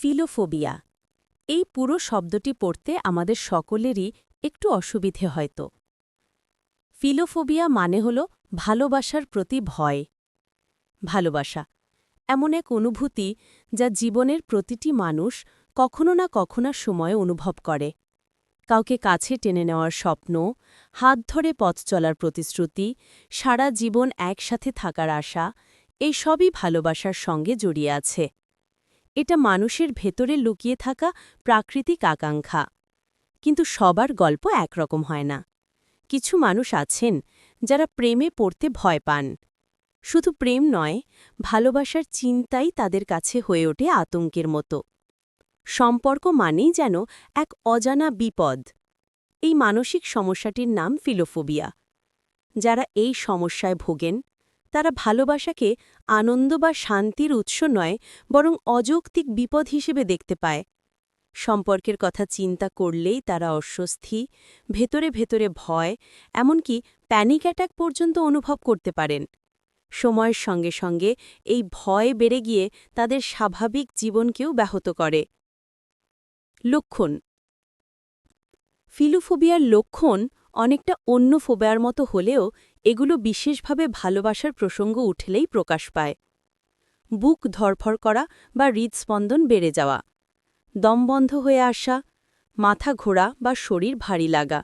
ফিলোফোবিয়া। এই পুরো শব্দটি পড়তে আমাদের সকলেরই একটু অসুবিধে হয়তো। ফিলোফোবিয়া মানে হল ভালোবাসার প্রতি ভয়। ভালোবাসা এমন এক অনুভূতি যা জীবনের প্রতিটি মানুষ কখনো না কখনো সময় অনুভব করে। কাউকে কাছে টেনে নেওয়ার স্বপ্ন, হাত ধরে পথ চলার প্রতিশ্রুতি, সারা জীবন একসাথে থাকার আশা, এই সবই ভালোবাসার সঙ্গে জড়িয়ে আছে। এটা মানুষের ভেতরে লুকিয়ে থাকা প্রাকৃতিক আকাঙ্ক্ষা। কিন্তু সবার গল্প একরকম হয় না। কিছু মানুষ আছেন যারা প্রেমে পড়তে ভয় পান। শুধু প্রেম নয়, ভালোবাসার চিন্তাই তাদের কাছে হয়ে ওঠে আতঙ্কের মতো। সম্পর্ক মানেই যেন এক অজানা বিপদ। এই মানসিক সমস্যাটির নাম ফিলোফোবিয়া। যারা এই সমস্যায় ভোগেন তারা ভালোবাসাকে আনন্দ বা শান্তির উৎস নয়, বরং অযৌক্তিক বিপদ হিসেবে দেখতে পায়। সম্পর্কের কথা চিন্তা করলেই তারা অস্বস্তি, ভেতরে ভেতরে ভয়, এমনকি প্যানিক অ্যাটাক পর্যন্ত অনুভব করতে পারেন। সময়ের সঙ্গে সঙ্গে এই ভয় বেড়ে গিয়ে তাদের স্বাভাবিক জীবনকেও ব্যাহত করে। লক্ষণ ফিলোফোবিয়ার লক্ষণ অনেকটা অন্য ফোবিয়ার মতো হলেও এগুলো বিশেষভাবে ভালোবাসার প্রসঙ্গ উঠলেই প্রকাশ পায়। বুক ধরফর করা বা হৃদস্পন্দন বেড়ে যাওয়া। দম বন্ধ হয়ে আসা, মাথা ঘোরা বা শরীর ভারী লাগা।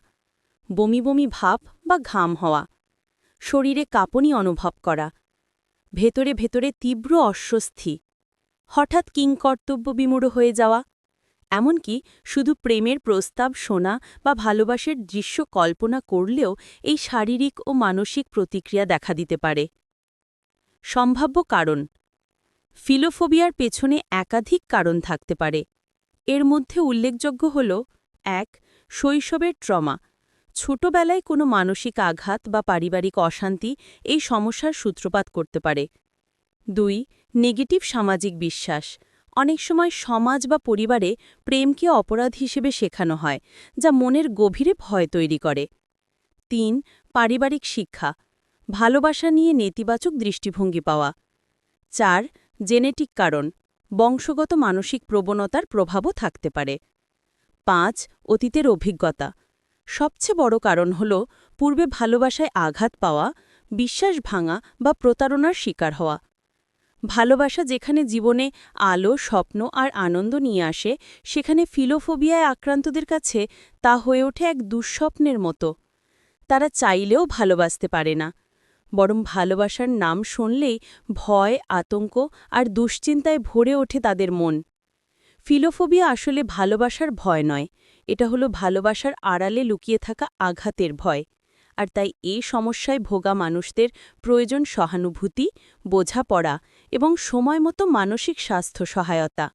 বমি বমি ভাব বা ঘাম হওয়া। শরীরে কাঁপনি অনুভব করা। ভেতরে ভেতরে তীব্র অস্বস্তি। হঠাৎ কিংকর্তব্য বিমূঢ় হয়ে যাওয়া। এমনকি শুধু প্রেমের প্রস্তাব শোনা বা ভালোবাসার দৃশ্য কল্পনা করলেও এই শারীরিক ও মানসিক প্রতিক্রিয়া দেখা দিতে পারে। সম্ভাব্য কারণ, ফিলোফোবিয়ার পেছনে একাধিক কারণ থাকতে পারে। এর মধ্যে উল্লেখযোগ্য হল, এক, শৈশবের ট্রমা। ছোটবেলায় কোনো মানসিক আঘাত বা পারিবারিক অশান্তি এই সমস্যার সূত্রপাত করতে পারে। দুই, নেগেটিভ সামাজিক বিশ্বাস। অনেক সময় সমাজ বা পরিবারে প্রেমকে অপরাধ হিসেবে শেখানো হয়, যা মনের গভীরে ভয় তৈরি করে। তিন, পারিবারিক শিক্ষা, ভালোবাসা নিয়ে নেতিবাচক দৃষ্টিভঙ্গি পাওয়া। চার, জেনেটিক কারণ, বংশগত মানসিক প্রবণতার প্রভাবও থাকতে পারে। পাঁচ, অতীতের অভিজ্ঞতা, সবচেয়ে বড় কারণ হল পূর্বে ভালোবাসায় আঘাত পাওয়া, বিশ্বাস ভাঙা বা প্রতারণার শিকার হওয়া। ভালোবাসা যেখানে জীবনে আলো, স্বপ্ন আর আনন্দ নিয়ে আসে, সেখানে ফিলোফোবিয়ায় আক্রান্তদের কাছে তা হয়ে ওঠে এক দুঃস্বপ্নের মতো। তারা চাইলেও ভালোবাসতে পারে না। বরং ভালোবাসার নাম শুনলেই ভয়, আতঙ্ক আর দুশ্চিন্তায় ভরে ওঠে তাদের মন। ফিলোফোবিয়া আসলে ভালোবাসার ভয় নয়। এটা হলো ভালোবাসার আড়ালে লুকিয়ে থাকা আঘাতের ভয়। আর তাই এই সমস্যায় ভোগা মানুষদের প্রয়োজন সহানুভূতি বোঝাপড়া এবং সময়মতো মানসিক স্বাস্থ্য সহায়তা।